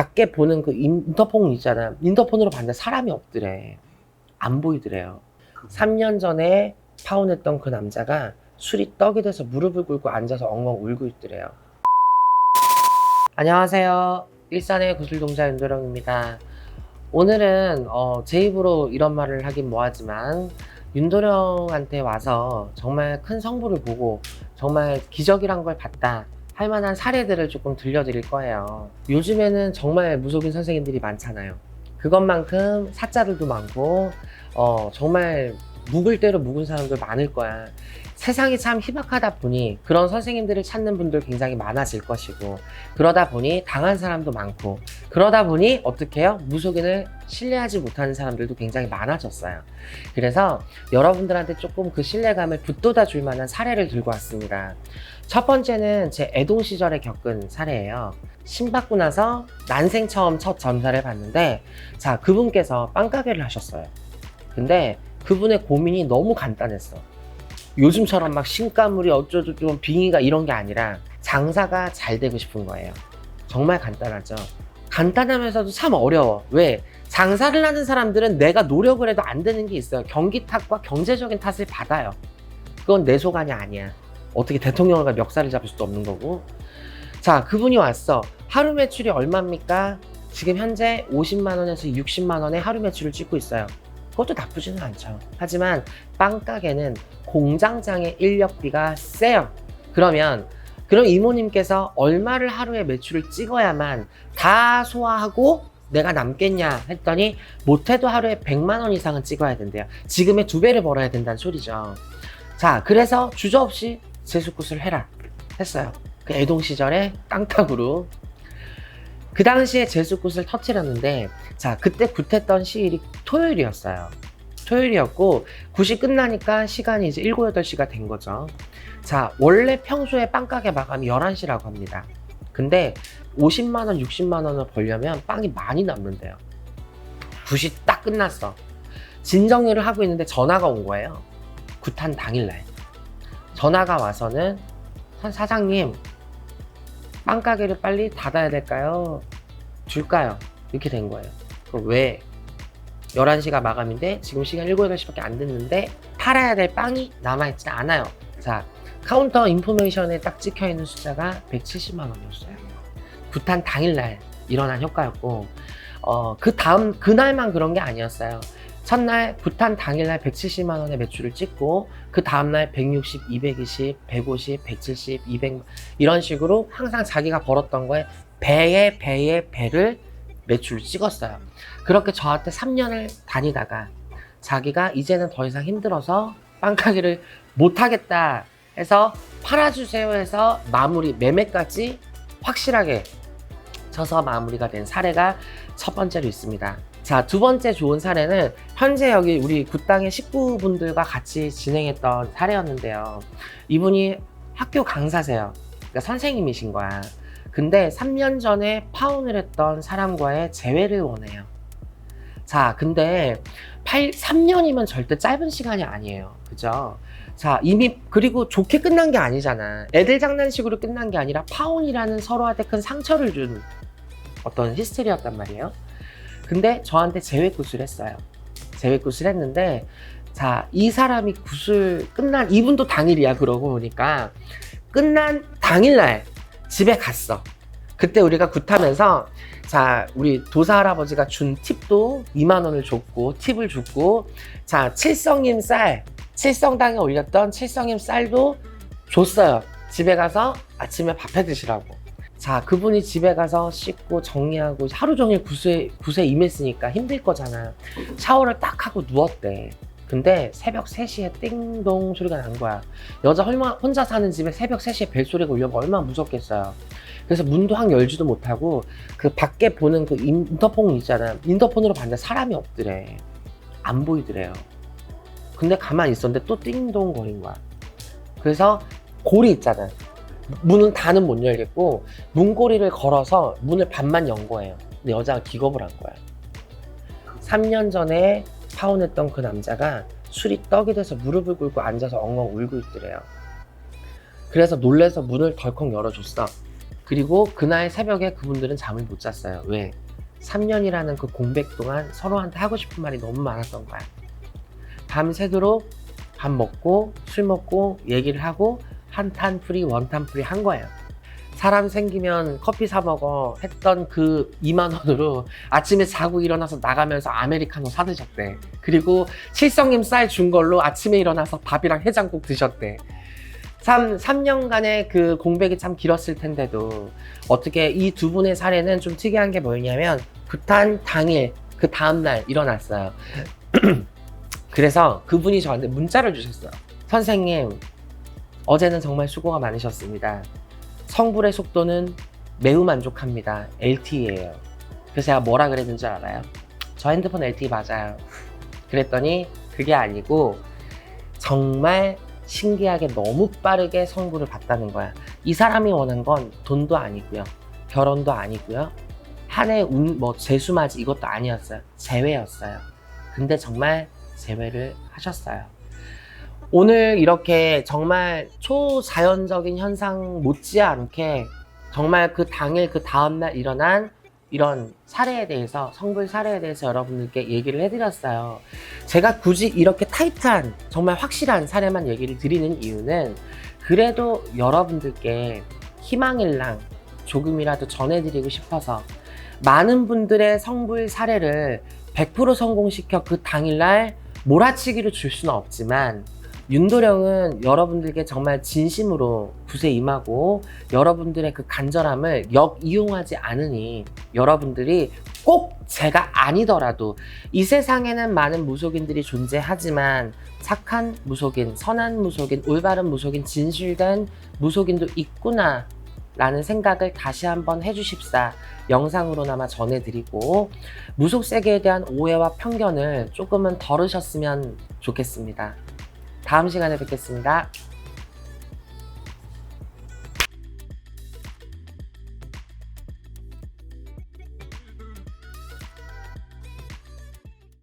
밖에 보는 그 인터폰 있잖아. 인터폰으로 봤는데 사람이 없더래. 안 보이더래요. 3년 전에 파혼했던 그 남자가 술이 떡이 돼서 무릎을 꿇고 앉아서 엉엉 울고 있더래요. 안녕하세요. 일산의 구슬동자 윤도령입니다. 오늘은 어, 제 입으로 이런 말을 하긴 뭐하지만 윤도령한테 와서 정말 큰 성부를 보고 정말 기적이란 걸 봤다 할 만한 사례들을 조금 들려드릴 거예요. 요즘에는 정말 무속인 선생님들이 많잖아요. 그것만큼 사자들도 많고 어, 정말 묵을 대로 묵은 사람들 많을 거야. 세상이 참 희박하다 보니 그런 선생님들을 찾는 분들 굉장히 많아질 것이고 그러다 보니 당한 사람도 많고 그러다 보니 어떻게 해요? 무속인을 신뢰하지 못하는 사람들도 굉장히 많아졌어요. 그래서 여러분들한테 조금 그 신뢰감을 붙돋아 줄 만한 사례를 들고 왔습니다. 첫 번째는 제 애동 시절에 겪은 사례예요. 신 받고 나서 난생 처음 첫 점사를 봤는데 자 그분께서 빵가게를 하셨어요. 근데 그분의 고민이 너무 간단했어. 요즘처럼 막 신가물이 어쩌고 좀 빙의가 이런 게 아니라 장사가 잘 되고 싶은 거예요. 정말 간단하죠. 간단하면서도 참 어려워. 왜? 장사를 하는 사람들은 내가 노력을 해도 안 되는 게 있어요. 경기 탓과 경제적인 탓을 받아요. 그건 내 소관이 아니야. 어떻게 대통령을 가 멱살을 잡을 수도 없는 거고. 자, 그분이 왔어. 하루 매출이 얼마입니까? 지금 현재 50만 원에서 60만 원의 하루 매출을 찍고 있어요. 그것도 나쁘지는 않죠. 하지만 빵가게는 공장장의 인력비가 세요. 그러면 그럼 이모님께서 얼마를 하루에 매출을 찍어야만 다 소화하고 내가 남겠냐 했더니 못해도 하루에 100만 원 이상은 찍어야 된대요. 지금의 두 배를 벌어야 된다는 소리죠. 자, 그래서 주저없이 제수굿을 해라 했어요. 그 애동 시절에 깡탁으로 그 당시에 제수굿을 터트렸는데 자 그때 굿했던 시일이 토요일이었어요. 토요일이었고 굿이 끝나니까 시간이 이제 7, 8시가 된 거죠. 자 원래 평소에 빵가게 마감이 11시라고 합니다. 근데 50만 원, 60만 원을 벌려면 빵이 많이 남는데요. 굿이 딱 끝났어. 진정리를 하고 있는데 전화가 온 거예요. 굿한 당일날. 전화가 와서는 한 사장님 빵 가게를 빨리 닫아야 될까요? 줄까요? 이렇게 된 거예요. 그럼 왜? 11시가 마감인데 지금 시간 7, 8시밖에 안 됐는데 팔아야 될 빵이 남아있지 않아요. 자, 카운터 인포메이션에 딱 찍혀 있는 숫자가 170만 원이었어요. 굿한 당일날 일어난 효과였고, 어, 그 다음, 그날만 그런 게 아니었어요. 첫날 굿한 당일날 170만 원의 매출을 찍고 그 다음날 160, 220, 150, 170, 200 이런 식으로 항상 자기가 벌었던 거에 배의 배의 배를 매출을 찍었어요. 그렇게 저한테 3년을 다니다가 자기가 이제는 더 이상 힘들어서 빵 가게를 못 하겠다 해서 팔아주세요 해서 마무리 매매까지 확실하게 쳐서 마무리가 된 사례가 첫 번째로 있습니다. 자, 두 번째 좋은 사례는 현재 여기 우리 굿당의 식구분들과 같이 진행했던 사례였는데요. 이분이 학교 강사세요. 그러니까 선생님이신 거야. 근데 3년 전에 파혼을 했던 사람과의 재회를 원해요. 자, 근데 8, 3년이면 절대 짧은 시간이 아니에요. 그죠? 자, 이미, 그리고 좋게 끝난 게 아니잖아. 애들 장난식으로 끝난 게 아니라 파혼이라는 서로한테 큰 상처를 준 어떤 히스테리였단 말이에요. 근데 저한테 재회 구슬 했어요. 재회 구슬 했는데, 자, 이 사람이 구슬 끝난, 이분도 당일이야, 그러고 보니까. 끝난 당일날 집에 갔어. 그때 우리가 굿하면서, 자, 우리 도사 할아버지가 준 팁도 2만 원을 줬고, 팁을 줬고, 자, 칠성님 쌀, 칠성당에 올렸던 칠성님 쌀도 줬어요. 집에 가서 아침에 밥해 드시라고. 자, 그분이 집에 가서 씻고 정리하고 하루 종일 굿에, 굿에 임했으니까 힘들 거잖아. 샤워를 딱 하고 누웠대. 근데 새벽 3시에 띵동 소리가 난 거야. 여자 혼자 사는 집에 새벽 3시에 벨소리가 울려면 얼마나 무섭겠어요. 그래서 문도 확 열지도 못하고 그 밖에 보는 그 인터폰 있잖아. 인터폰으로 봤는데 사람이 없더래. 안 보이더래요. 근데 가만히 있었는데 또 띵동 거린 거야. 그래서 고리 있잖아. 문은 다는 못 열겠고 문고리를 걸어서 문을 반만 연 거예요. 근데 여자가 기겁을 한 거야. 3년 전에 파혼했던 그 남자가 술이 떡이 돼서 무릎을 꿇고 앉아서 엉엉 울고 있더래요. 그래서 놀래서 문을 덜컥 열어줬어. 그리고 그날 새벽에 그분들은 잠을 못 잤어요. 왜? 3년이라는 그 공백 동안 서로한테 하고 싶은 말이 너무 많았던 거야. 밤새도록 밥 먹고 술 먹고 얘기를 하고 한탄 프리 원탄 프리 한 거예요. 사람 생기면 커피 사 먹어 했던 그 2만 원으로 아침에 자고 일어나서 나가면서 아메리카노 사 드셨대. 그리고 칠성님 쌀 준 걸로 아침에 일어나서 밥이랑 해장국 드셨대. 참 3년간의 그 공백이 참 길었을 텐데도 어떻게 이 두 분의 사례는 좀 특이한 게 뭐냐면 부탄 당일 그 다음 날 일어났어요. 그래서 그분이 저한테 문자를 주셨어요. 선생님, 어제는 정말 수고가 많으셨습니다. 성불의 속도는 매우 만족합니다. LTE예요. 그래서 제가 뭐라 그랬는지 알아요? 저 핸드폰 LTE 맞아요. 그랬더니 그게 아니고 정말 신기하게 너무 빠르게 성부를 봤다는 거야. 이 사람이 원한 건 돈도 아니고요. 결혼도 아니고요. 한 해 운, 뭐 재수맞이 이것도 아니었어요. 재회였어요. 근데 정말 재회를 하셨어요. 오늘 이렇게 정말 초자연적인 현상 못지않게 정말 그 당일 그 다음날 일어난 이런 사례에 대해서 성불 사례에 대해서 여러분들께 얘기를 해드렸어요. 제가 굳이 이렇게 타이트한 정말 확실한 사례만 얘기를 드리는 이유는 그래도 여러분들께 희망일랑 조금이라도 전해드리고 싶어서 많은 분들의 성불 사례를 100% 성공시켜 그 당일날 몰아치기로 줄 수는 없지만 윤도령은 여러분들께 정말 진심으로 굿에 임하고 여러분들의 그 간절함을 역이용하지 않으니 여러분들이 꼭 제가 아니더라도 이 세상에는 많은 무속인들이 존재하지만 착한 무속인, 선한 무속인, 올바른 무속인, 진실된 무속인도 있구나 라는 생각을 다시 한번 해주십사 영상으로나마 전해드리고 무속 세계에 대한 오해와 편견을 조금은 덜으셨으면 좋겠습니다. 다음 시간에 뵙겠습니다.